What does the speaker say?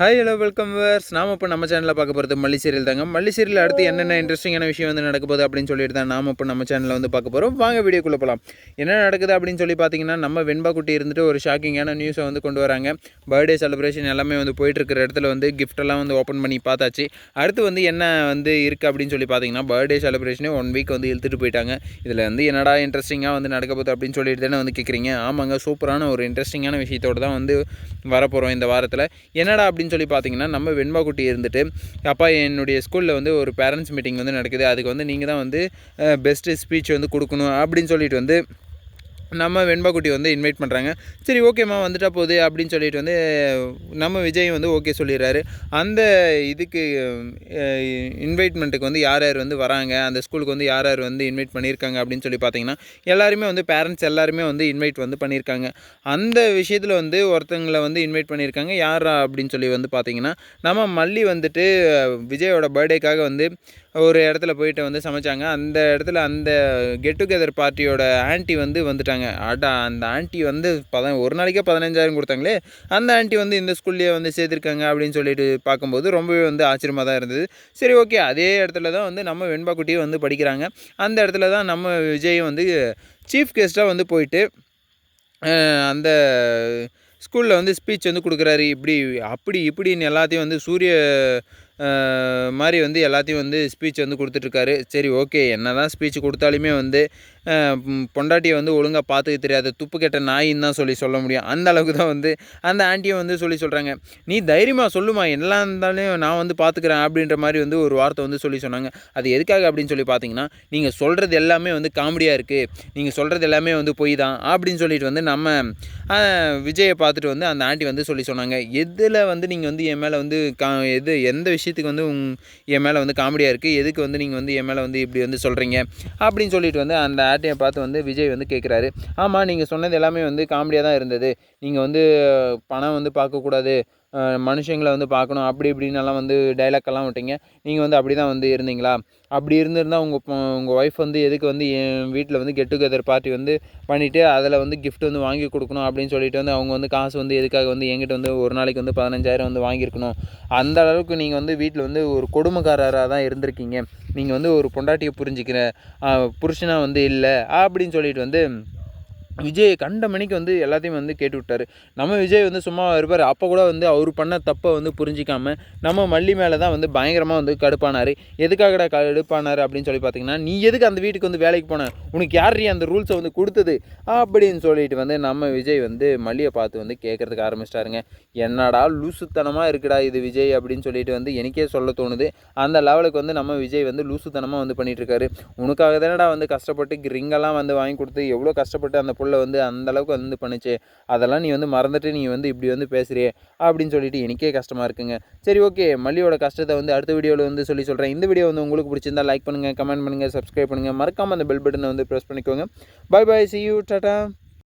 Hi hello welcome verse நாம இப்போ நம்ம சேனலில் பார்க்க போகிறது மல்லி சீரியல் தாங்க. மல்லி சீரியல் அடுத்து என்னென்ன இன்ட்ரெஸ்டிங்கான விஷயம் வந்து நடக்க போகுது அப்படின்னு சொல்லிட்டு தான் நாம இப்போ நம்ம சேனலில் வந்து பார்க்க போகிறோம் வாங்க வீடியோக்குள்ளே போகலாம் என்ன நடக்குது அப்படின்னு சொல்லி பார்த்தீங்கன்னா நம்ம வெண்பா குட்டி இருந்துட்டு ஒரு ஷாக்கிங்கான நியூஸை வந்து கொண்டு வராங்க. பர்த்டே செலிப்ரேஷன் எல்லாமே வந்து போயிட்டு இருக்கிற இடத்துல வந்து எல்லாம் வந்து ஓப்பன் பண்ணி பார்த்தாச்சு. அடுத்து வந்து என்ன வந்து இருக்குது அப்படின்னு சொல்லி பார்த்தீங்கன்னா பர்த்டே செலிப்ரேஷனே ஒன் வீக் வந்து இழுத்துட்டு போயிட்டாங்க. இதில் வந்து என்னடா இன்ட்ரெஸ்டிங்காக வந்து நடக்க போகுது அப்படின்னு சொல்லிட்டு தானே வந்து கேட்குறீங்க ஆமாங்க சூப்பரான ஒரு இன்ட்ரெஸ்டிங்கான விஷயத்தோடு தான் வந்து வரப்போகிறோம் இந்த வாரத்தில். என்னடா அப்படின்னு சொல்லி பார்த்தீங்கன்னா நம்ம வெண்பா குட்டி இருந்துட்டு அப்பா என்னுடைய ஸ்கூலில் வந்து ஒரு பேரண்ட்ஸ் மீட்டிங் வந்து நடக்குது. அதுக்கு வந்து நீங்கள் தான் வந்து பெஸ்ட்டு ஸ்பீச் வந்து கொடுக்கணும் அப்படின்னு சொல்லிட்டு வந்து நம்ம வெண்பாக்குட்டி வந்து இன்வைட் பண்ணுறாங்க சரி ஓகேம்மா வந்துட்டா போகுது அப்படின்னு சொல்லிட்டு வந்து நம்ம விஜய் வந்து ஓகே சொல்லிடுறாரு. அந்த இதுக்கு இன்வைட்மெண்ட்டுக்கு வந்து யார் யார் வந்து வராங்க? அந்த ஸ்கூலுக்கு வந்து யார் யார் வந்து இன்வைட் பண்ணியிருக்காங்க அப்படின்னு சொல்லி பார்த்தீங்கன்னா எல்லாருமே வந்து பேரண்ட்ஸ் எல்லாருமே வந்து இன்வைட் வந்து பண்ணியிருக்காங்க. அந்த விஷயத்தில் வந்து ஒருத்தங்களை வந்து இன்வைட் பண்ணியிருக்காங்க. யாரா அப்படின்னு சொல்லி வந்து பார்த்தீங்கன்னா நம்ம மல்லி வந்துட்டு விஜயோட பர்த்டேக்காக வந்து ஒரு இடத்துல போயிட்டு வந்து சமைச்சாங்க. அந்த இடத்துல அந்த கெட் டுகெதர் பார்ட்டியோட ஆன்ட்டி வந்து வந்துட்டாங்க. ஆட்டா அந்த ஆண்டி வந்து பத ஒரு நாளைக்கே பதினஞ்சாயிரம் கொடுத்தாங்களே அந்த ஆண்டி வந்து இந்த ஸ்கூல்லேயே வந்து சேர்த்துருக்காங்க அப்படின்னு சொல்லிட்டு பார்க்கும்போது ரொம்பவே வந்து ஆச்சரியமாக தான் இருந்தது. சரி ஓகே. அதே இடத்துல தான் வந்து நம்ம வெண்பா குட்டியும் வந்து படிக்கிறாங்க. அந்த இடத்துல தான் நம்ம விஜய் வந்து சீஃப் கெஸ்ட்டாக வந்து போயிட்டு அந்த ஸ்கூலில் வந்து ஸ்பீச் வந்து கொடுக்குறாரு. இப்படி அப்படி இப்படின்னு எல்லாத்தையும் வந்து சூரிய மாதிரி வந்து எல்லாத்தையும் வந்து ஸ்பீச் வந்து கொடுத்துட்ருக்காரு. சரி ஓகே என்ன தான் ஸ்பீச் கொடுத்தாலுமே வந்து பொண்டாட்டியை வந்து ஒழுங்காக பார்த்துக்க தெரியாது துப்பு கெட்ட நாயின்னு தான் சொல்லி சொல்ல முடியும். அந்த அளவுக்கு தான் வந்து அந்த ஆண்டியும் வந்து சொல்லி சொல்கிறாங்க நீ தைரியமாக சொல்லுமா எல்லாம் இருந்தாலும் நான் வந்து பார்த்துக்கிறேன் அப்படின்ற மாதிரி வந்து ஒரு வார்த்தை வந்து சொல்லி சொன்னாங்க. அது எதுக்காக அப்படின்னு சொல்லி பார்த்தீங்கன்னா நீங்கள் சொல்கிறது எல்லாமே வந்து காமெடியாக இருக்குது நீங்கள் சொல்கிறது எல்லாமே வந்து பொய் தான் அப்படின்னு சொல்லிட்டு வந்து நம்ம விஜயை பார்த்துட்டு வந்து அந்த ஆண்டி வந்து சொல்லி சொன்னாங்க. எதில் வந்து நீங்கள் வந்து என் மேலே வந்து கா எது எந்த விஷயம் விஷயத்துக்கு வந்து உங் என் மேலே வந்து காமெடியாக இருக்குது எதுக்கு வந்து நீங்கள் வந்து என் மேலே வந்து இப்படி வந்து சொல்கிறீங்க அப்படின்னு சொல்லிட்டு வந்து அந்த ஆட்டையை பார்த்து வந்து விஜய் வந்து கேட்குறாரு ஆமாம் நீங்கள் சொன்னது எல்லாமே வந்து காமெடியாக தான் இருந்தது. நீங்கள் வந்து பணம் வந்து பார்க்கக்கூடாது. மனுஷங்களை வந்து பார்க்கணும். அப்படி இப்படின்னெல்லாம் வந்து டைலாக் எல்லாம் விட்டீங்க. நீங்கள் வந்து அப்படி தான் வந்து இருந்தீங்களா? அப்படி இருந்திருந்தால் உங்கள் உங்கள் ஒய்ஃப் வந்து எதுக்கு வந்து என் வீட்டில் வந்து கெட் டுகெதர் பார்ட்டி வந்து பண்ணிவிட்டு அதில் வந்து கிஃப்ட் வந்து வாங்கி கொடுக்கணும் அப்படின்னு சொல்லிட்டு வந்து அவங்க வந்து காசு வந்து எதுக்காக வந்து என்கிட்ட வந்து ஒரு நாளைக்கு வந்து பதினஞ்சாயிரம் வந்து வாங்கியிருக்கணும். அந்த அளவுக்கு நீங்கள் வந்து வீட்டில் வந்து ஒரு கொடுமைக்காரராக தான் இருந்திருக்கீங்க. நீங்கள் வந்து ஒரு பொண்டாட்டியை புரிஞ்சிக்கிற புருஷனாக வந்து இல்லை அப்படின்னு சொல்லிட்டு வந்து விஜய் கண்ட மணிக்கு வந்து எல்லாத்தையும் வந்து கேட்டு விட்டார். நம்ம விஜய் வந்து சும்மா இருப்பார். அப்போ கூட வந்து அவர் பண்ண தப்பை வந்து புரிஞ்சிக்காம நம்ம மல்லி மேலே தான் வந்து பயங்கரமாக வந்து கடுப்பானார். எதுக்காகடா கடுப்பானார் அப்படின்னு சொல்லி பார்த்தீங்கன்னா நீ எதுக்கு அந்த வீட்டுக்கு வந்து வேலைக்கு போன? உனக்கு யார் அந்த ரூல்ஸை வந்து கொடுத்தது? அப்படின்னு சொல்லிட்டு வந்து நம்ம விஜய் வந்து மல்லியை பார்த்து வந்து கேட்குறதுக்கு ஆரம்பிச்சிட்டாருங்க. என்னடா லூசுத்தனமாக இருக்குடா இது விஜய் அப்படின்னு சொல்லிட்டு வந்து எனக்கே சொல்ல தோணுது. அந்த லெவலுக்கு வந்து நம்ம விஜய் வந்து லூசுத்தனமாக வந்து பண்ணிட்டு இருக்காரு. உனக்காக தானடா வந்து கஷ்டப்பட்டு ரிங்கெல்லாம் வந்து வாங்கி கொடுத்து எவ்வளோ கஷ்டப்பட்டு அந்த புள்ள வந்து அந்த அளவுக்கு வந்து பண்ணுச்சு. அதெல்லாம் நீ வந்து மறந்துட்டு நீ வந்து இப்படி வந்து பேசுறியே அப்படின்னு சொல்லிட்டு எனக்கே கஷ்டமாக இருக்குங்க. சரி ஓகே. மல்லியோட கஷ்டத்தை வந்து அடுத்த வீடியோவில் வந்து சொல்லி சொல்கிறேன் இந்த வீடியோ வந்து உங்களுக்கு பிடிச்சிருந்தா லைக் பண்ணுங்கள் கமெண்ட் பண்ணுங்கள் சப்ஸ்கிரைப் பண்ணுங்கள் மறக்காமல் அந்த பெல் பட்டனை வந்து ப்ரெஸ் பண்ணிக்கோங்க. Bye bye see you tata